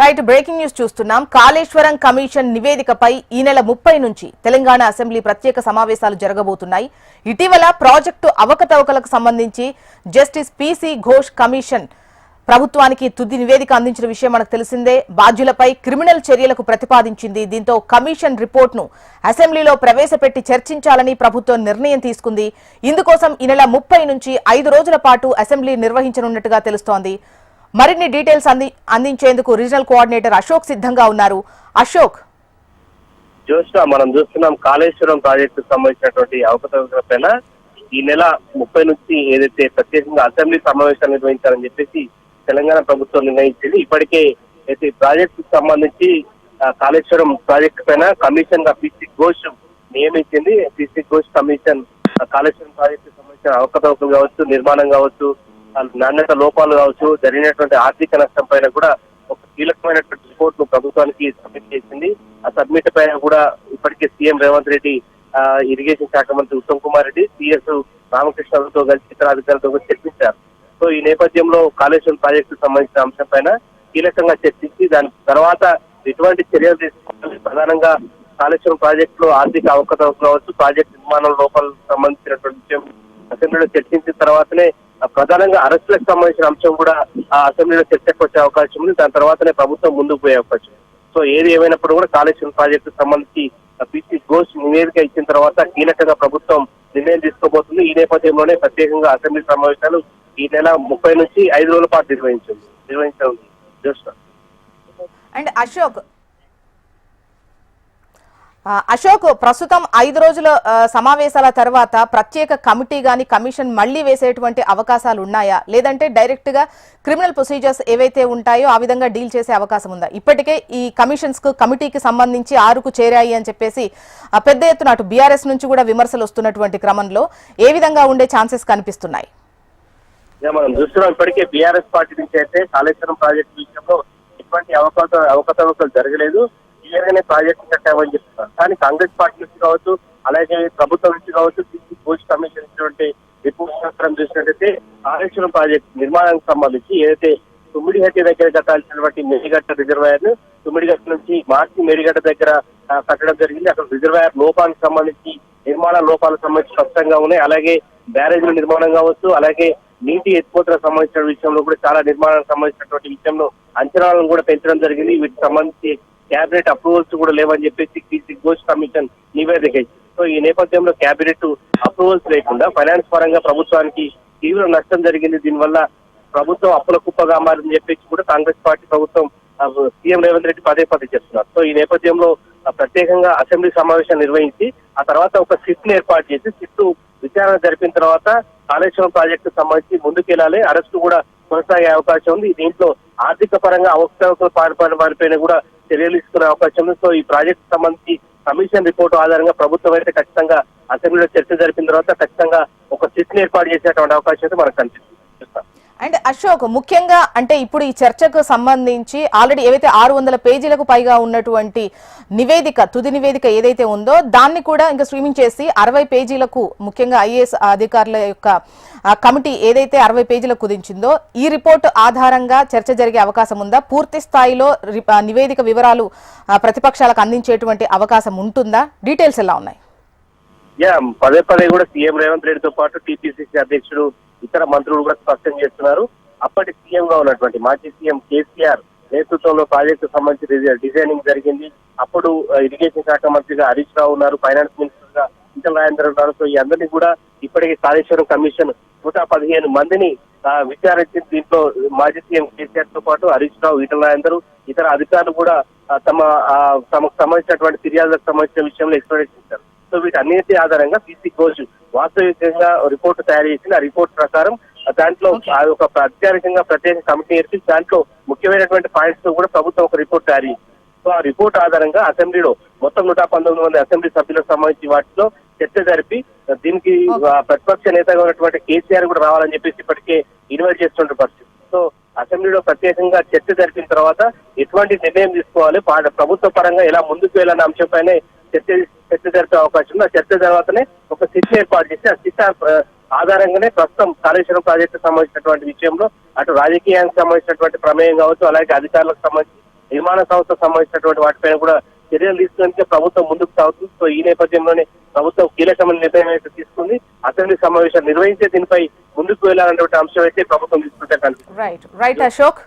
Right breaking news చూస్తున్నాం. Kaleshwaram commission నివేదికపై ఈ నెల ముప్పై నుంచి తెలంగాణ అసెంబ్లీ ప్రత్యేక సమావేశాలు జరగబోతున్నాయి. ఇటీవల ప్రాజెక్టు అవకతవకలకు సంబంధించి జస్టిస్ పిసి ఘోష్ కమిషన్ ప్రభుత్వానికి తుది నివేదిక అందించిన విషయం మనకు తెలిసిందే. బాధ్యులపై క్రిమినల్ చర్యలకు ప్రతిపాదించింది. దీంతో కమిషన్ రిపోర్ట్ను అసెంబ్లీలో ప్రవేశపెట్టి చర్చించాలని ప్రభుత్వం నిర్ణయం తీసుకుంది. ఇందుకోసం ఈ నెల ముప్పై నుంచి ఐదు రోజుల పాటు అసెంబ్లీ నిర్వహించనున్నట్టుగా తెలుస్తోంది. మరిన్ని డీటెయిల్స్ అంది అందించేందుకు రీజనల్ కోఆర్డినేటర్ అశోక్ సిద్ధంగా ఉన్నారు. అశోక్. జోష్న మనం చూస్తున్నాం కాళేశ్వరం ప్రాజెక్టు సంబంధించినటువంటి అవకతవకల పైన ఈ నెల ముప్పై నుంచి ఏదైతే ప్రత్యేకంగా అసెంబ్లీ సమావేశాలు నిర్వహించాలని చెప్పేసి తెలంగాణ ప్రభుత్వం నిర్ణయించింది. ఇప్పటికే అయితే ప్రాజెక్టు సంబంధించి కాళేశ్వరం ప్రాజెక్టు పైన కమిషన్గా పిసి ఘోష్ నియమించింది. PC Ghosh commission Kaleshwaram project సంబంధించిన అవకతవకలు కావచ్చు నిర్మాణం కావచ్చు నాణ్యత లోపాలు కావచ్చు జరిగినటువంటి ఆర్థిక నష్టం పైన కూడా ఒక కీలకమైనటువంటి రిపోర్ట్ను ప్రభుత్వానికి సబ్మిట్ చేసింది. ఆ సబ్మిట్ పైన కూడా ఇప్పటికే సీఎం రేవంత్ రెడ్డి ఆ, ఇరిగేషన్ శాఖ మంత్రి ఉత్తమ్ కుమార్ రెడ్డి సిఎస్ రామకృష్ణతో కలిసి ఇతర అధికారులతో చర్చించారు. సో ఈ నేపథ్యంలో కాళేశ్వరం ప్రాజెక్టు సంబంధించిన అంశం పైన కీలకంగా చర్చించి దాని తర్వాత ఎటువంటి చర్యలు తీసుకోవాలి ప్రధానంగా కాళేశ్వరం ప్రాజెక్టు లో ఆర్థిక అవకతవకలు కావచ్చు ప్రాజెక్టు నిర్మాణం లోపాలకు సంబంధించినటువంటి విషయం అసెంబ్లీలో చర్చించిన తర్వాతనే ప్రధానంగా అరెస్టులకు సంబంధించిన అంశం కూడా ఆ అసెంబ్లీలో చర్చకు వచ్చే అవకాశం ఉంది దాని తర్వాతనే ప్రభుత్వం ముందుకు పోయే అవకాశం సో ఏది ఏమైనప్పుడు కూడా కాళేశ్వరం ప్రాజెక్టు సంబంధించి పిసి ఘోష్ నివేదిక ఇచ్చిన తర్వాత కీలకంగా ప్రభుత్వం నిర్ణయం తీసుకోబోతుంది ఈ నేపథ్యంలోనే ప్రత్యేకంగా అసెంబ్లీ సమావేశాలు ఈ నెల ముప్పై నుంచి ఐదు రోజుల పాటు నిర్వహించింది నిర్వహించనుంది అండ్ అశోక్ అశోక్ ప్రస్తుతం ఐదు రోజుల సమావేశాల తర్వాత ప్రత్యేక కమిటీ గాని కమిషన్ మళ్ళీ వేసేటువంటి అవకాశాలు ఉన్నాయా? లేదంటే డైరెక్ట్గా క్రిమినల్ ప్రొసీజర్స్ ఏవైతే ఉంటాయో ఆ విధంగా డీల్ చేసే అవకాశం ఉందా? ఇప్పటికే ఈ కమిషన్స్కు కమిటీకి సంబంధించి ఆరుకు చేరాయి అని చెప్పేసి ఆ, పెద్ద ఎత్తున అటు బీఆర్ఎస్ నుంచి కూడా విమర్శలు వస్తున్నటువంటి క్రమంలో ఏ విధంగా ఉండే ఛాన్సెస్ కనిపిస్తున్నాయి? మనం చూస్తున్నాం ఇప్పటికే బీఆర్ఎస్ పార్టీ నుంచి అయితే కాళేశ్వరం ప్రాజెక్టు విషయంలో ఎటువంటి అవకాశ అవకతవకలు జరగలేదు. క్లియర్ గానే ప్రాజెక్టు కట్టామని చెప్తున్నారు. కానీ కాంగ్రెస్ పార్టీ నుంచి కావచ్చు అలాగే ప్రభుత్వం నుంచి కావచ్చు పోస్ట్ కమిషన్ ఇచ్చినటువంటి రిపోర్ట్ ప్రకారం చూసినట్టయితే కాళేశ్వరం ప్రాజెక్టు నిర్మాణానికి సంబంధించి ఏదైతే తుమ్మిడిగట్టి దగ్గర కట్టాల్సినటువంటి మేడిగట్ట రిజర్వాయర్ తుమ్మిడిగట్ట నుంచి మార్చి మేడిగట్ట దగ్గర కట్టడం జరిగింది. అక్కడ రిజర్వాయర్ లోపానికి సంబంధించి నిర్మాణ లోపాలకు సంబంధించి స్పష్టంగా ఉన్నాయి. అలాగే బ్యారేజ్ల నిర్మాణం కావచ్చు అలాగే నీటి ఎత్తిపోతలకు సంబంధించిన విషయంలో కూడా చాలా నిర్మాణానికి సంబంధించినటువంటి విషయంలో అంచనాలను కూడా పెంచడం జరిగింది. వీటికి సంబంధించి క్యాబినెట్ అప్రూవల్స్ కూడా లేవని చెప్పేసి టీసీ ఘోష్ కమిషన్ నివేదిక సో ఈ నేపథ్యంలో క్యాబినెట్ అప్రూవల్స్ లేకుండా ఫైనాన్స్ పరంగా ప్రభుత్వానికి తీవ్ర నష్టం జరిగింది. దీనివల్ల ప్రభుత్వం అప్పుల కుప్పగా మారిందని చెప్పేసి కూడా కాంగ్రెస్ పార్టీ ప్రభుత్వం సీఎం రేవంత్ రెడ్డి పదే పదే చెప్తున్నారు. సో ఈ నేపథ్యంలో ప్రత్యేకంగా అసెంబ్లీ సమావేశం నిర్వహించి ఆ తర్వాత ఒక సిట్ ఏర్పాటు చేసి సిట్ విచారణ జరిపిన తర్వాత కాళేశ్వరం ప్రాజెక్టు సంబంధించి ముందుకెళ్ళాలి అరెస్టు కూడా కొనసాగే అవకాశం ఉంది. దీంట్లో ఆర్థిక పరంగా అవకతవకలు పాల్పడిన వారిపైన కూడా చర్యలు తీసుకునే అవకాశం సో ఈ ప్రాజెక్ట్ సంబంధించి కమిషన్ రిపోర్ట్ ఆధారంగా ప్రభుత్వం అయితే ఖచ్చితంగా అసెంబ్లీలో చర్చ జరిపిన తర్వాత ఖచ్చితంగా ఒక సిట్ ఏర్పాటు చేసేటువంటి అవకాశం అయితే మనకు కనిపిస్తుంది. అండ్ అశోక్ ముఖ్యంగా అంటే ఇప్పుడు ఈ చర్చకు సంబంధించి ఆల్రెడీ ఏవైతే ఆరు వందల పేజీలకు పైగా ఉన్నటువంటి నివేదిక తుది నివేదిక ఏదైతే ఉందో దాన్ని కూడా ఇంకా స్ట్రీమింగ్ చేసి అరవై పేజీలకు ముఖ్యంగా ఐఏఎస్ అధికారుల యొక్క కమిటీ ఏదైతే అరవై పేజీలకు కుదించిందో ఈ రిపోర్టు ఆధారంగా చర్చ జరిగే అవకాశం ఉందా? పూర్తి స్థాయిలో రి- నివేదిక వివరాలు ప్రతిపక్షాలకు అందించేటువంటి అవకాశం ఉంటుందా? డీటెయిల్స్ ఎలా ఉన్నాయి? యా పదే పదే కూడా సీఎం రేవంత్ రెడ్డితో పాటు టీపీసీసీ అధ్యక్షుడు ఇతర మంత్రులు కూడా స్పష్టం చేస్తున్నారు. అప్పటి సీఎం గా ఉన్నటువంటి మాజీ సీఎం కేసీఆర్ నేతృత్వంలో ప్రాజెక్టు సంబంధించి డిజైనింగ్ జరిగింది. అప్పుడు ఇరిగేషన్ శాఖ మంత్రిగా హరీష్ రావు ఉన్నారు ఫైనాన్స్ మినిస్టర్గా ఇంటల్ రాజేంద్ర ఉన్నారు. సో ఈ అందరినీ కూడా ఇప్పటికే కాళేశ్వరం కమిషన్ నూట పదిహేను మందిని విచారించి దీంట్లో మాజీ సీఎం కేసీఆర్తో పాటు హరీష్ రావు ఈటల రాజేందర్ ఇతర అధికారులు కూడా తమ తమకు సంబంధించినటువంటి ఫిర్యాదులకు సంబంధించిన విషయంలో ఎక్స్ప్లెనేషన్ ఇచ్చారు సో వీటన్నిటి ఆధారంగా పీసీ ఘోష్ వాస్తవికంగా రిపోర్ట్ తయారు చేసింది. ఆ రిపోర్ట్ ప్రకారం దాంట్లో ఆ ఒక అధికారికంగా ప్రత్యేక కమిటీ ఏర్పించి దాంట్లో ముఖ్యమైనటువంటి పాయింట్స్తో కూడా ప్రభుత్వం ఒక రిపోర్ట్ తయారు చేసింది. సో ఆ రిపోర్ట్ ఆధారంగా అసెంబ్లీలో మొత్తం నూట పంతొమ్మిది మంది అసెంబ్లీ సభ్యులకు సంబంధించి వాటిలో చర్చ జరిపి దీనికి ప్రతిపక్ష నేతగా ఉన్నటువంటి కేసీఆర్ కూడా రావాలని చెప్పేసి ఇప్పటికే ఇన్వైట్ చేస్తున్న పరిస్థితి సో అసెంబ్లీలో ప్రత్యేకంగా చర్చ జరిపిన తర్వాత ఎటువంటి నిర్ణయం తీసుకోవాలి? ప్రభుత్వ పరంగా ఎలా ముందుకు వెళ్ళాలన్న అంశంపైనే చర్చ చర్చ జరిపే అవకాశం ఉంది. ఆ చర్చ తర్వాతనే ఒక సిట్ ఏర్పాటు చేసి ఆ సిట్ ఆధారంగానే ప్రస్తుతం కాళేశ్వరం ప్రాజెక్టు సంబంధించినటువంటి విషయంలో అటు రాజకీయానికి సంబంధించినటువంటి ప్రమేయం కావచ్చు అలాగే అధికారులకు సంబంధించి నిర్మాణ సంస్థ సంబంధించినటువంటి వాటిపైన కూడా చర్యలు తీసుకునే ప్రభుత్వం ముందుకు సాగుతుంది. సో ఈ నేపథ్యంలోనే ప్రభుత్వం కీలకమైన నిర్ణయం అయితే తీసుకుంది. అసెంబ్లీ సమావేశాలు నిర్వహించే దీనిపై ముందుకు వెళ్ళాలన్నటువంటి అంశం అయితే ప్రభుత్వం తీసుకుంటే కనిపిస్తుంది. Right right Ashok